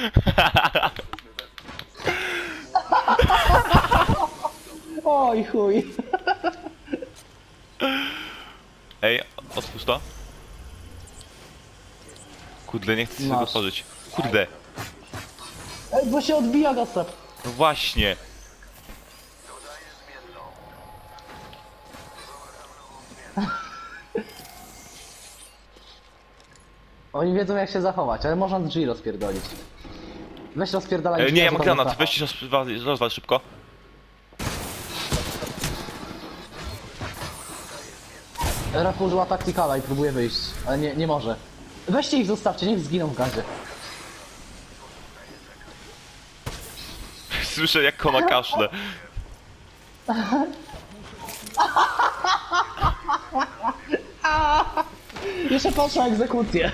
Oj chuj. Ej, otwórz to. Kurde, nie chcę się tego Masz. otworzyć. Kurde, Ej, bo się odbija gasa. no właśnie. Oni wiedzą jak się zachować, ale można drzwi rozpierdolić. Weź rozpierdalaj E, nie, ja mam granat, zostawa. weźcie rozwal, rozwal szybko. Rap użyła taktykala i próbuje wyjść, ale nie, nie może. Weźcie ich, zostawcie, niech zginą w gazie. Słyszę jak kona kaszle. Jeszcze poszła egzekucję.